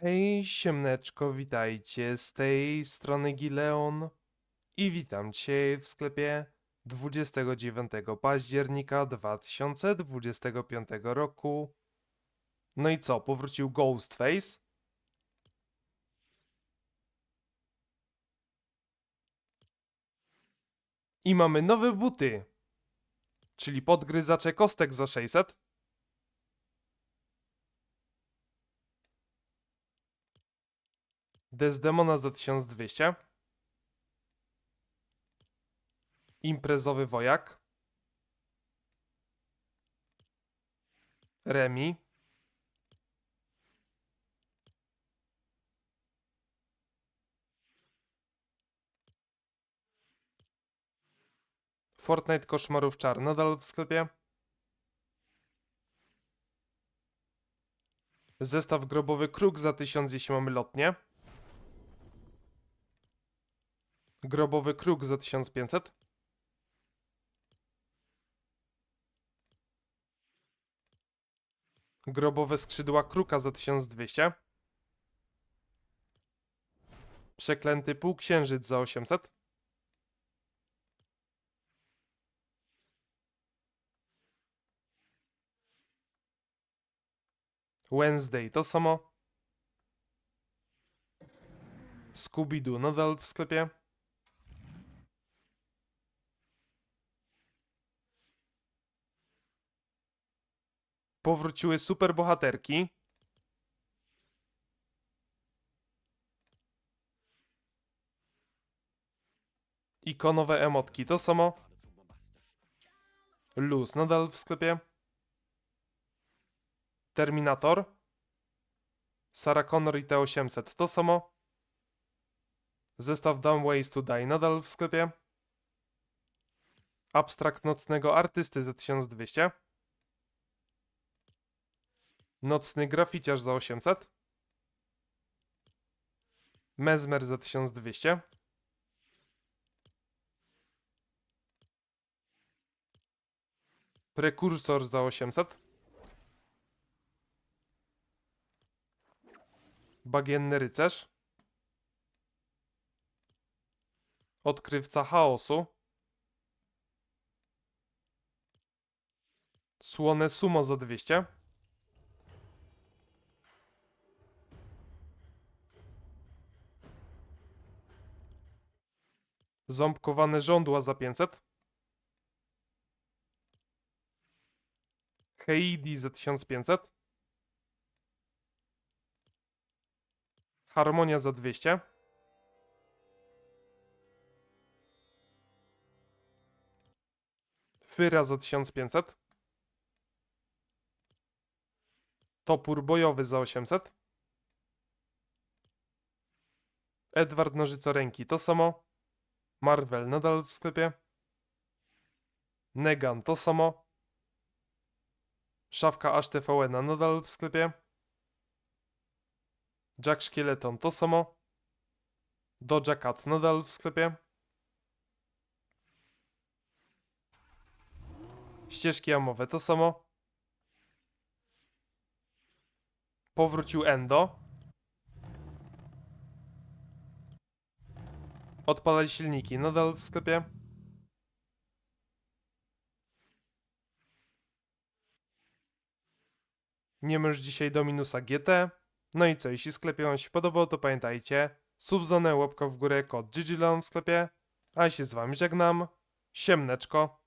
Hej, siemneczko, witajcie z tej strony Gileon i witam Cię w sklepie 29 października 2025 roku. No i co, powrócił Ghostface? I mamy nowe buty, czyli podgryzacze kostek za 600. Desdemona za 1200. Imprezowy wojak. Remi. Fortnite Koszmarów Czar nadal w sklepie. Zestaw grobowy Kruk za 1000 jeśli mamy lotnie. Grobowy kruk za 1500. Grobowe skrzydła kruka za 1200. Przeklęty półksiężyc za 800. Wednesday to samo. Scooby-Doo nadal w sklepie. Powróciły superbohaterki. Ikonowe emotki to samo. Luz nadal w sklepie. Terminator. Sarah Connor i T800 to samo. Zestaw Dumb Ways to Die nadal w sklepie. Abstrakt nocnego artysty za 1200. Nocny graficiarz za 800. Mezmer za 1200. Prekursor za 800. Bagienny rycerz. Odkrywca chaosu. Słone sumo za 200. Ząbkowane żądła za 500. Heidi za 1500. Harmonia za 200. Fyra za 1500. Topór bojowy za 800. Edward Nożycoręki to samo. Marvel nadal w sklepie. Negan to samo. Szafka aż nadal w sklepie. Jack Szkieleton to samo. Doja Cat nadal w sklepie. Ścieżki amowe to samo. Powrócił Endo. Odpalać silniki nadal w sklepie. Nie już dzisiaj do minusa GT. No i co, jeśli sklepie wam się podobał, to pamiętajcie, subzonę, łapka w górę, kod GGLON w sklepie. A ja się z wami żegnam. Siemneczko.